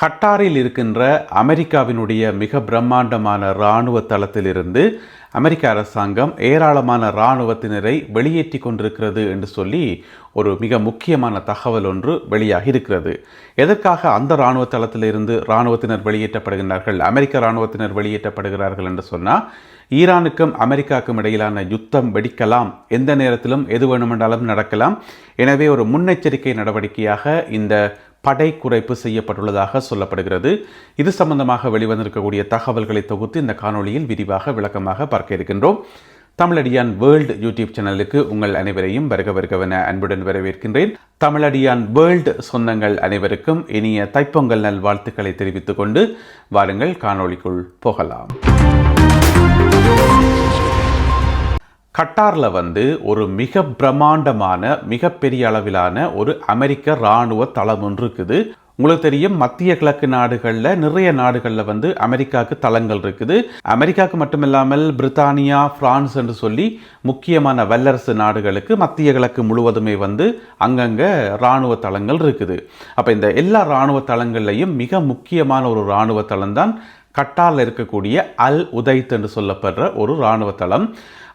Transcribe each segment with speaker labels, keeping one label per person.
Speaker 1: கட்டாரில் இருக்கின்ற அமெரிக்காவினுடைய மிக பிரம்மாண்டமான இராணுவ தளத்திலிருந்து அமெரிக்க அரசாங்கம் ஏராளமான இராணுவத்தினரை வெளியேற்றி கொண்டிருக்கிறது என்று சொல்லி ஒரு மிக முக்கியமான தகவல் ஒன்று வெளியாகி இருக்கிறது. எதற்காக அந்த இராணுவ தளத்திலிருந்து இராணுவத்தினர் வெளியேற்றப்படுகிறார்கள் அமெரிக்க இராணுவத்தினர் வெளியேற்றப்படுகிறார்கள் என்று சொன்னால் ஈரானுக்கும் அமெரிக்காவுக்கும் இடையிலான யுத்தம் வெடிக்கலாம் எந்த நேரத்திலும் எது வேணுமென்றாலும் நடக்கலாம். எனவே ஒரு முன்னெச்சரிக்கை நடவடிக்கையாக இந்த படை குறைப்பு செய்யப்பட்டுள்ளதாக சொல்லப்படுகிறது. இது சம்பந்தமாக வெளிவந்திருக்கக்கூடிய தகவல்களை தொகுத்து இந்த காணொளியில் விரிவாக விளக்கமாக பார்க்க இருக்கின்றோம். தமிழடியான் வேர்ல்டு யூடியூப் சேனலுக்கு உங்கள் அனைவரையும் வருக வருகவென அன்புடன் வரவேற்கின்றேன். தமிழடியான் வேர்ல்டு சொந்தங்கள் அனைவருக்கும் இனிய தைப்பொங்கல் நல் வாழ்த்துக்களை தெரிவித்துக் கொண்டு வாருங்கள். காணொளிக்குள் போகலாம். கட்டாரில் வந்து ஒரு மிக பிரம்மாண்டமான மிகப்பெரிய அளவிலான ஒரு அமெரிக்க இராணுவ தளம் ஒன்று இருக்குது. உங்களுக்கு தெரியும் மத்திய கிழக்கு நாடுகளில் நிறைய நாடுகளில் வந்து அமெரிக்காவுக்கு தளங்கள் இருக்குது. அமெரிக்காவுக்கு மட்டுமில்லாமல் பிரித்தானியா பிரான்ஸ் என்று சொல்லி முக்கியமான வல்லரசு நாடுகளுக்கு மத்திய கிழக்கு முழுவதுமே வந்து அங்கங்கே இராணுவ தளங்கள் இருக்குது. அப்போ இந்த எல்லா இராணுவ தளங்கள்லையும் மிக முக்கியமான ஒரு இராணுவ தளம் தான் கட்டாரில் இருக்கக்கூடிய அல் உதைத் என்று சொல்லப்படுற ஒரு இராணுவ தளம்.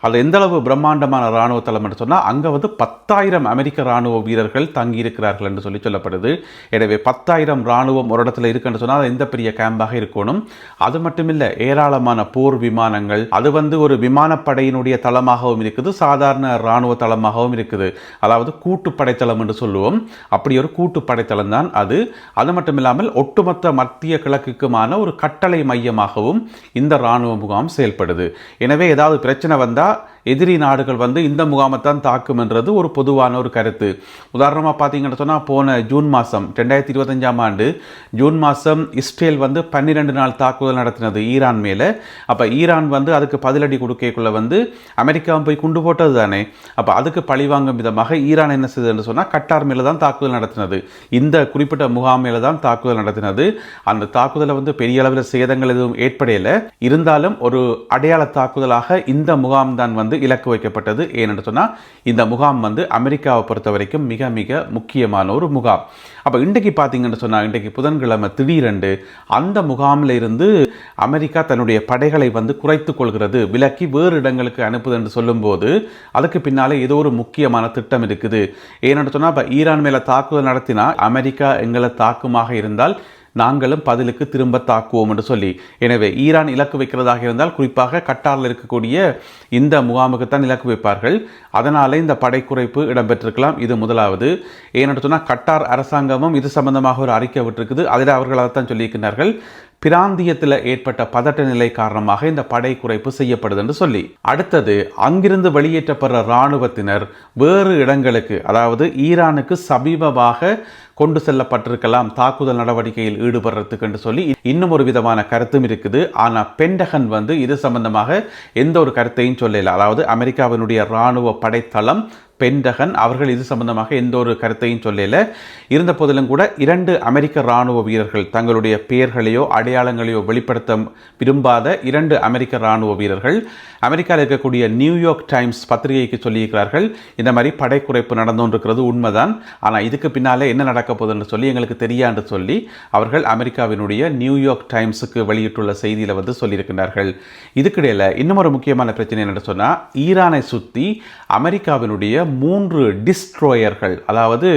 Speaker 1: அதில் எந்தளவு பிரம்மாண்டமான இராணுவ தளம் என்று சொன்னால் அங்கே வந்து பத்தாயிரம் அமெரிக்க இராணுவ வீரர்கள் தங்கியிருக்கிறார்கள் என்று சொல்லி சொல்லப்படுது. எனவே பத்தாயிரம் இராணுவம் ஒரு இடத்துல இருக்குன்னு சொன்னால் அது எந்த பெரிய கேம்பாக இருக்கணும்? அது மட்டும் இல்லை ஏராளமான போர் விமானங்கள். அது வந்து ஒரு விமானப்படையினுடைய தளமாகவும் இருக்குது சாதாரண இராணுவ தளமாகவும் இருக்குது. அதாவது கூட்டுப்படைத்தளம் என்று சொல்லுவோம். அப்படி ஒரு கூட்டுப்படைத்தளம் தான் அது. அது மட்டும் இல்லாமல் ஒட்டுமொத்த மத்திய கிழக்குக்குமான ஒரு கட்டளை மையமாகவும் இந்த இராணுவ முகாம் செயல்படுது. எனவே ஏதாவது பிரச்சனை வந்தால் já எதிரி நாடுகள் வந்து இந்த முகாமைத்தான் தான் என்றது ஒரு பொதுவான ஒரு கருத்து. உதாரணமாக பார்த்தீங்கன்னு சொன்னால் போன ஜூன் மாதம் ரெண்டாயிரத்தி இருபத்தஞ்சாம் ஆண்டு ஜூன் மாதம் இஸ்ரேல் வந்து பன்னிரெண்டு நாள் தாக்குதல் நடத்தினது ஈரான் மேலே. அப்போ ஈரான் வந்து அதுக்கு பதிலடி கொடுக்கக்குள்ளே வந்து அமெரிக்காவும் போய் குண்டு போட்டது தானே. அப்போ அதுக்கு பழிவாங்கும் விதமாக ஈரான் என்ன செய்ததுன்னு சொன்னால் கட்டார் மேலே தான் தாக்குதல் நடத்தினது. இந்த குறிப்பிட்ட முகாம் மேலே தான் தாக்குதல் நடத்தினது. அந்த தாக்குதலை வந்து பெரிய அளவில் சேதங்கள் எதுவும் ஏற்படையலை. இருந்தாலும் ஒரு அடையாள தாக்குதலாக இந்த முகாம் தான் வந்து இலக்கு வைக்கப்பட்டது. ஏன்னு சொன்னால் இந்த முகாம் வந்து அமெரிக்காவை பொறுத்த வரைக்கும் மிக மிக முக்கியமான ஒரு முகாம். அப்போ இன்றைக்கு பார்த்தீங்கன்னு சொன்னால் இன்றைக்கு புதன்கிழமை திடீரென்று அந்த முகாமில் இருந்து அமெரிக்கா தன்னுடைய படைகளை வந்து குறைத்து கொள்கிறது விலக்கி வேறு இடங்களுக்கு அனுப்புது என்று சொல்லும்போது அதுக்கு பின்னாலே ஏதோ ஒரு முக்கியமான திட்டம் இருக்குது. ஏன்னு சொன்னால் இப்போ ஈரான் மேலே தாக்குதல் நடத்தினா அமெரிக்கா எங்களை தாக்குமாக இருந்தால் நாங்களும் பதிலுக்கு திரும்ப தாக்குவோம் என்று சொல்லி. எனவே ஈரான் இலக்கு வைக்கிறதாக இருந்தால் குறிப்பாக கட்டாரில் இருக்கக்கூடிய இந்த முகாமுக்குத்தான் இலக்கு வைப்பார்கள். அதனாலே இந்த படை குறைப்பு இடம்பெற்றிருக்கலாம். இது முதலாவது. ஏனென்று சொன்னால் கட்டார் அரசாங்கமும் இது சம்பந்தமாக ஒரு அறிக்கை விட்டிருக்குது. அதில் அவர்கள் அதைத்தான் சொல்லியிருக்கிறார்கள். பிராந்தியத்தில் ஏற்பட்ட பதட்ட நிலை காரணமாக இந்த படை குறைப்பு செய்யப்படுது என்று சொல்லி. அடுத்தது அங்கிருந்து வெளியேற்றப்படுற இராணுவத்தினர் வேறு இடங்களுக்கு அதாவது ஈரானுக்கு சமீபமாக கொண்டு செல்லப்பட்டிருக்கலாம் தாக்குதல் நடவடிக்கையில் ஈடுபடுறதுக்கு என்று சொல்லி இன்னும் ஒரு விதமான கருத்தும் இருக்குது. ஆனால் பென்டகன் வந்து இது சம்பந்தமாக எந்த ஒரு கருத்தையும் சொல்லல. அதாவது அமெரிக்காவினுடைய இராணுவ படைத்தளம் பென்டகன் அவர்கள் இது சம்பந்தமாக எந்த ஒரு கருத்தையும் சொல்லல. இருந்த போதிலும் கூட இரண்டு அமெரிக்க ராணுவ வீரர்கள் தங்களுடைய பெயர்களையோ அடையாளங்களையோ வெளிப்படுத்த விரும்பாத இரண்டு அமெரிக்க ராணுவ வீரர்கள் அமெரிக்காவில் இருக்கக்கூடிய நியூயார்க் டைம்ஸ் பத்திரிகைக்கு சொல்லியிருக்கிறார்கள். இந்த மாதிரி படைக்குறைப்பு நடந்துன்றிருக்கிறது உண்மைதான். ஆனால் இதுக்கு பின்னாலே என்ன நடக்க போகுதுன்னு சொல்லி எங்களுக்கு தெரியாது சொல்லி அவர்கள் அமெரிக்காவினுடைய நியூயார்க் டைம்ஸுக்கு வெளியிட்டுள்ள செய்தியில் வந்து சொல்லியிருக்கிறார்கள். இதுக்கிடையில் இன்னும் ஒரு முக்கியமான பிரச்சனை என்னென்னு சொன்னால் ஈரானை சுற்றி அமெரிக்காவினுடைய மூன்று டிஸ்ட்ரோயர்கள் அதாவது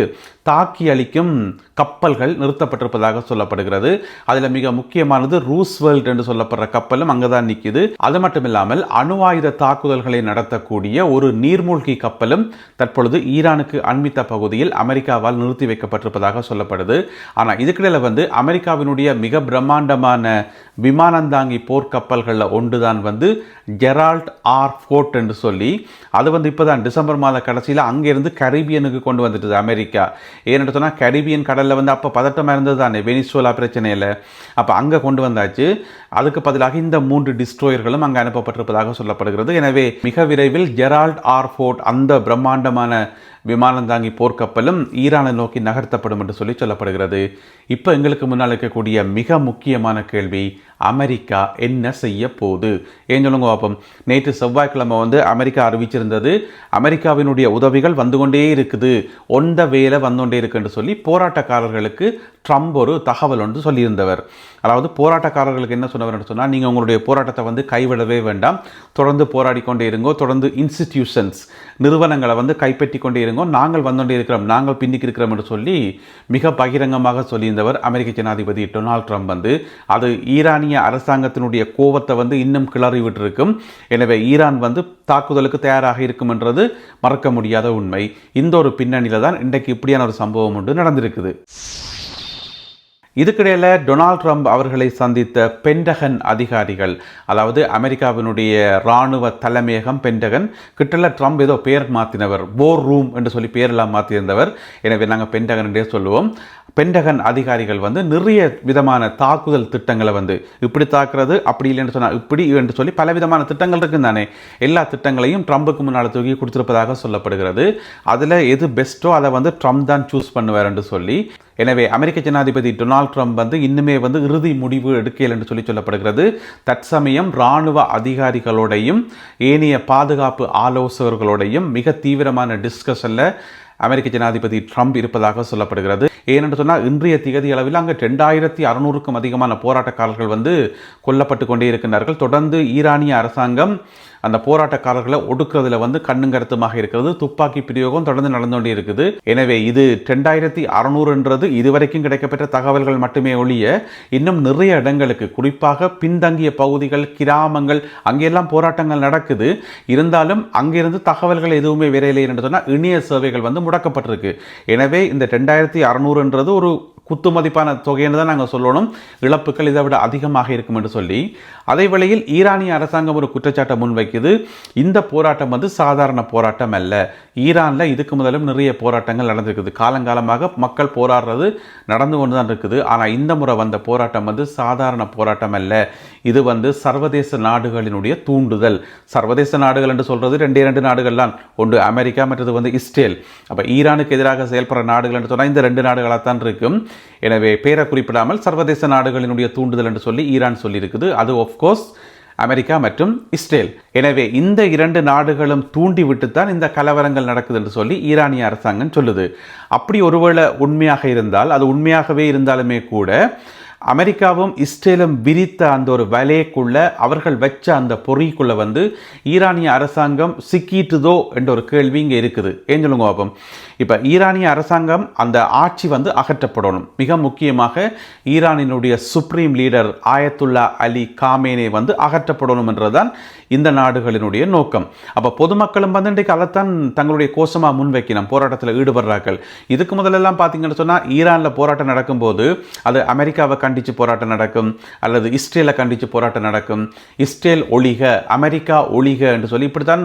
Speaker 1: தாக்கி அளிக்கும் கப்பல்கள் நிறுத்தப்பட்டிருப்பதாக சொல்லப்படுகிறது. அதில் மிக முக்கியமானது ரூஸ்வெல்ட் என்று சொல்லப்படுற கப்பலும் அங்கே தான் நிற்குது அது மட்டும் இல்லாமல் அணு ஆயுத தாக்குதல்களை நடத்தக்கூடிய ஒரு நீர்மூழ்கி கப்பலும் தற்பொழுது ஈரானுக்கு அண்மித்த பகுதியில் அமெரிக்காவால் நிறுத்தி வைக்கப்பட்டிருப்பதாக சொல்லப்படுது. ஆனால் இதுக்கிடையில் வந்து அமெரிக்காவினுடைய மிக பிரம்மாண்டமான விமானந்தாங்கி போர்க்கப்பல்களில் ஒன்று தான் வந்து ஜெரால்ட் ஆர் ஃபோர்ட் என்று சொல்லி அது வந்து இப்போ தான் டிசம்பர் மாத கடைசியில் அங்கேருந்து கரீபியனுக்கு கொண்டு வந்துட்டுது அமெரிக்கா. ஏன்னு சொன்னால் கரீபியன் கடலில் வந்து அப்போ பதட்டமாக இருந்தது தானே வெனிசுவலா பிரச்சனையில். அப்போ அங்கே கொண்டு வந்தாச்சு. அதுக்கு பதிலாக இந்த மூன்று டிஸ்ட்ரோயர்களும் அங்கே அனுப்பப்பட்டிருப்பதாக சொல்லப்படுகிறது. எனவே மிக விரைவில் ஜெரால்ட் ஆர் ஃபோர்ட் அந்த பிரம்மாண்டமான விமானந்தாங்கி போர்க்கப்பலும் ஈரானை நோக்கி நகர்த்தப்படும் என்று சொல்லி சொல்லப்படுகிறது. இப்போ எங்களுக்கு முன்னால் இருக்கக்கூடிய மிக முக்கியமான கேள்வி அமெரிக்கா என்ன செய்ய போகுது? ஏன் சொல்லுங்க பார்ப்போம் நேற்று செவ்வாய்க்கிழமை வந்து அமெரிக்கா அறிவிச்சிருந்தது அமெரிக்காவினுடைய உதவிகள் வந்து கொண்டே இருக்குது. ஒந்த வேலை வந்து கொண்டே இருக்குன்னு சொல்லி போராட்டக்காரர்களுக்கு ட்ரம்ப் ஒரு தகவல் ஒன்று சொல்லியிருந்தவர். அதாவது போராட்டக்காரர்களுக்கு என்ன சொன்னவர் சொன்னால் நீங்கள் உங்களுடைய போராட்டத்தை வந்து கைவிடவே வேண்டாம். தொடர்ந்து போராடி கொண்டே இருங்கோ தொடர்ந்து இன்ஸ்டிடியூஷன்ஸ் நிறுவனங்களை வந்து கைப்பற்றி கொண்டே இருங்கோ. நாங்கள் வந்துകൊண்டே இருக்கிறோம் நாங்கள் பின்னிக்கு இருக்கிறோம் என்று சொல்லி மிக பகிரங்கமாக சொல்லியிருந்தவர் அமெரிக்க ஜனாதிபதி டொனால்ட் ட்ரம்ப் வந்து. அது ஈரானிய அரசாங்கத்தினுடைய கோபத்தை வந்து இன்னும் கிளறி விட்டிருக்கும் எனவே ஈரான் வந்து தாக்குதலுக்கு தயாராக இருக்கும் என்றது மறக்க முடியாத உண்மை. இந்த ஒரு பின்னணியில் தான் இன்றைக்கு இப்படியான ஒரு சம்பவம் ஒன்று நடந்திருக்குது. இதுக்கிடையில் டொனால்ட் ட்ரம்ப் அவர்களை சந்தித்த பென்டகன் அதிகாரிகள் அதாவது அமெரிக்காவினுடைய இராணுவ தலைமையகம் பென்டகன் கிட்டல ட்ரம்ப் ஏதோ பேர் மாற்றினவர் போர் ரூம் என்று சொல்லி பேரெல்லாம் மாற்றியிருந்தவர் எனவே நாங்கள் பென்டகன் என்றே சொல்லுவோம். பென்டகன் அதிகாரிகள் வந்து நிறைய விதமான தாக்குதல் திட்டங்களை வந்து இப்படி தாக்குறது அப்படி இல்லைன்னு சொன்னால் இப்படி என்று சொல்லி பல விதமான திட்டங்கள் இருக்கு தானே. எல்லா திட்டங்களையும் ட்ரம்புக்கு முன்னால் தூக்கி கொடுத்துருப்பதாக சொல்லப்படுகிறது. அதில் எது பெஸ்ட்டோ அதை வந்து ட்ரம்ப் தான் சூஸ் பண்ணுவார் என்று சொல்லி. எனவே அமெரிக்க ஜனாதிபதி டொனால்ட் ட்ரம்ப் வந்து இன்னுமே வந்து இறுதி முடிவு எடுக்கல் என்று சொல்லி சொல்லப்படுகிறது. தற்சமயம் இராணுவ அதிகாரிகளோடையும் ஏனைய பாதுகாப்பு ஆலோசகர்களோடையும் மிக தீவிரமான டிஸ்கஷனில் அமெரிக்க ஜனாதிபதி ட்ரம்ப் இருப்பதாக சொல்லப்படுகிறது. ஏனென்று சொன்னால் இன்றைய திகதி அளவில் அங்கே ரெண்டாயிரத்தி அறுநூறுக்கும் அதிகமான போராட்டக்காரர்கள் வந்து கொல்லப்பட்டு கொண்டே இருக்கின்றார்கள். தொடர்ந்து ஈரானிய அரசாங்கம் அந்த போராட்டக்காரர்களை ஒடுக்குறதுல வந்து கண்ணுங்கருத்துமாக இருக்கிறது. துப்பாக்கி பிரயோகம் தொடர்ந்து நடந்து கொண்டே இருக்குது. எனவே இது ரெண்டாயிரத்தி அறுநூறுன்றது இதுவரைக்கும் கிடைக்கப்பெற்ற தகவல்கள் மட்டுமே ஒழிய இன்னும் நிறைய இடங்களுக்கு குறிப்பாக பின்தங்கிய பகுதிகள் கிராமங்கள் அங்கெல்லாம் போராட்டங்கள் நடக்குது. இருந்தாலும் அங்கிருந்து தகவல்கள் எதுவுமே விரையில்லை என்று சொன்னால் இணைய சேவைகள் வந்து முடக்கப்பட்டிருக்கு. எனவே இந்த ரெண்டாயிரத்தி அறுநூறுன்றது ஒரு குத்து மதிப்பான தொகைன்னு தான் நாங்கள் சொல்லணும். இழப்புகள் இதை விட அதிகமாக இருக்கும் என்று சொல்லி. அதே வேளையில் ஈரானிய அரசாங்கம் ஒரு குற்றச்சாட்டை முன்வைக்குது. இந்த போராட்டம் வந்து சாதாரண போராட்டம் அல்ல. ஈரானில் இதுக்கு முதலும் நிறைய போராட்டங்கள் நடந்திருக்குது. காலங்காலமாக மக்கள் போராடுறது நடந்து கொண்டு தான் இருக்குது. ஆனால் இந்த முறை வந்த போராட்டம் வந்து சாதாரண போராட்டம் அல்ல. இது வந்து சர்வதேச நாடுகளினுடைய தூண்டுதல். சர்வதேச நாடுகள் என்று சொல்கிறது ரெண்டே ரெண்டு நாடுகள் தான் ஒன்று அமெரிக்கா மற்றது வந்து இஸ்ரேல். அப்போ ஈரானுக்கு எதிராக செயல்படுற நாடுகள் என்று சொன்னால் இந்த ரெண்டு நாடுகளாக தான் இருக்கும். எனவே பேரை குறிப்பிடாமல் சர்வதேச நாடுகளினுடைய தூண்டுதல் என்று சொல்லி ஈரான் சொல்லியிருக்குது. அது ஆஃப்கோர்ஸ் அமெரிக்கா மற்றும் இஸ்ரேல். எனவே இந்த இரண்டு நாடுகளும் தூண்டிவிட்டுத்தான் இந்த கலவரங்கள் நடக்குது என்று சொல்லி ஈரானிய அரசாங்கம் சொல்லுது. அப்படி ஒருவேளை உண்மையாக இருந்தால் அது உண்மையாகவே இருந்தாலுமே கூட அமெரிக்காவும் இஸ்ரேலும் விரித்த அந்த ஒரு வலைக்குள்ள அவர்கள் வச்ச அந்த பொறிக்குள்ளே வந்து ஈரானிய அரசாங்கம் சிக்கிட்டுதோ என்ற ஒரு கேள்வி இங்கே இருக்குது. ஏன் சொல்லுங்க பாப்போம். இப்போ ஈரானிய அரசாங்கம் அந்த ஆட்சி வந்து அகற்றப்படணும். மிக முக்கியமாக ஈரானினுடைய சுப்ரீம் லீடர் ஆயத்துல்லா அலி காமேனே வந்து அகற்றப்படணும் என்றுதான் இந்த நாடுகளினுடைய நோக்கம். அப்போ பொதுமக்களும் வந்து இன்றைக்கு அதைத்தான் தங்களுடைய கோஷமாக முன்வைக்கணும். போராட்டத்தில் ஈடுபடுறார்கள். இதுக்கு முதலெல்லாம் பார்த்தீங்கன்னு சொன்னால் ஈரானில் போராட்டம் நடக்கும்போது அது அமெரிக்காவை கண்டித்து போராட்டம் நடக்கும் அல்லது இஸ்ரேலை கண்டித்து போராட்டம் நடக்கும். இஸ்ரேல் ஒழிக அமெரிக்கா ஒழிக என்று சொல்லி இப்படித்தான் தான்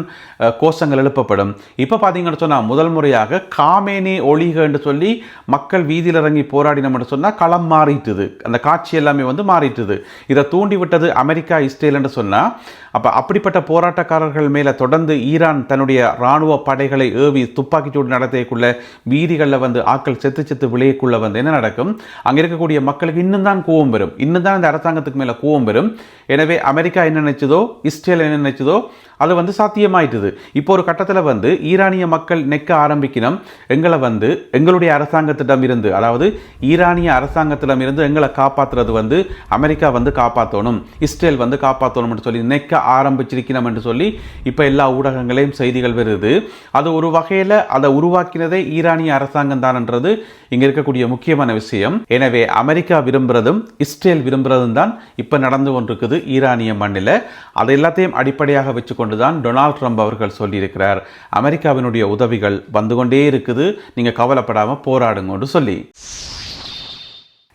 Speaker 1: கோஷங்கள் எழுப்பப்படும். இப்போ பார்த்தீங்கன்னு சொன்னால் முதல் முறையாக காமேனே ஒழிக என்று சொல்லி மக்கள் வீதியில் இறங்கி போராடினோம் என்று சொன்னால் களம் மாறிட்டுது. அந்த காட்சி எல்லாமே வந்து மாறிட்டுது. இதை தூண்டி விட்டது அமெரிக்கா இஸ்ரேல் என்று சொன்னால் அப்போ அப்படிப்பட்ட போராட்டக்காரர்கள் மேலே தொடர்ந்து ஈரான் தன்னுடைய இராணுவ படைகளை ஏவி துப்பாக்கிச்சூடு நடத்தியக்குள்ள வீதிகளில் வந்து ஆக்கள் செத்து செத்து விளையக்குள்ள வந்து என்ன நடக்கும்? அங்கே இருக்கக்கூடிய மக்களுக்கு இன்னும் தான் கோவம் வரும். இன்னும் தான் இந்த அரசாங்கத்துக்கு மேலே கோவம் வரும். எனவே அமெரிக்கா என்ன நினைச்சதோ இஸ்ரேல் என்ன நினைச்சதோ அது வந்து சாத்தியமாயிட்டுது. இப்போ ஒரு கட்டத்தில் வந்து ஈரானிய மக்கள் நெக்க ஆரம்பிக்கணும். எங்களை வந்து எங்களுடைய அரசாங்கத்திடம் இருந்து அதாவது ஈரானிய அரசாங்கத்திடம் இருந்து எங்களை காப்பாற்றுறது வந்து அமெரிக்கா வந்து காப்பாற்றணும் இஸ்ரேல் வந்து காப்பாற்றணும்னு சொல்லி நெக்க ஆரம்பிச்சிருக்கணும் என்று சொல்லி இப்போ எல்லா ஊடகங்களையும் செய்திகள் வருது. அது ஒரு வகையில் அதை உருவாக்கினதே ஈரானிய அரசாங்கம் தான்ன்றது இங்கே இருக்கக்கூடிய முக்கியமான விஷயம். எனவே அமெரிக்கா விரும்புகிறதும் இஸ்ரேல் விரும்புகிறதும் தான் இப்போ நடந்து கொண்டிருக்குது ஈரானிய மண்ணில். அதை எல்லாத்தையும் அடிப்படையாக வச்சுக்கொண்டு தான் டொனால்ட் ட்ரம்ப் அவர்கள் சொல்லியிருக்கிறார். அமெரிக்காவினுடைய உதவிகள் வந்து கொண்டே இருக்குது. நீங்கள் கவலைப்படாமல் போராடுங்கன்னு சொல்லி.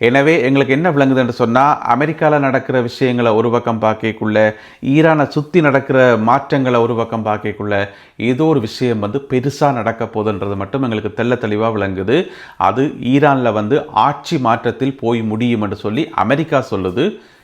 Speaker 1: எனவே எங்களுக்கு என்ன விளங்குதுன்னு சொன்னால் அமெரிக்காவில் நடக்கிற விஷயங்களை ஒரு பக்கம் பார்க்கக்குள்ள ஈரானை சுற்றி நடக்கிற மாற்றங்களை ஒரு பக்கம் பார்க்கக்குள்ள ஏதோ ஒரு விஷயம் வந்து பெருசாக நடக்க போதுன்றது மட்டும் எங்களுக்கு தெள்ள தெளிவாக விளங்குது. அது ஈரானில் வந்து ஆட்சி மாற்றத்தில் போய் முடியும் என்று சொல்லி அமெரிக்கா சொல்லுது.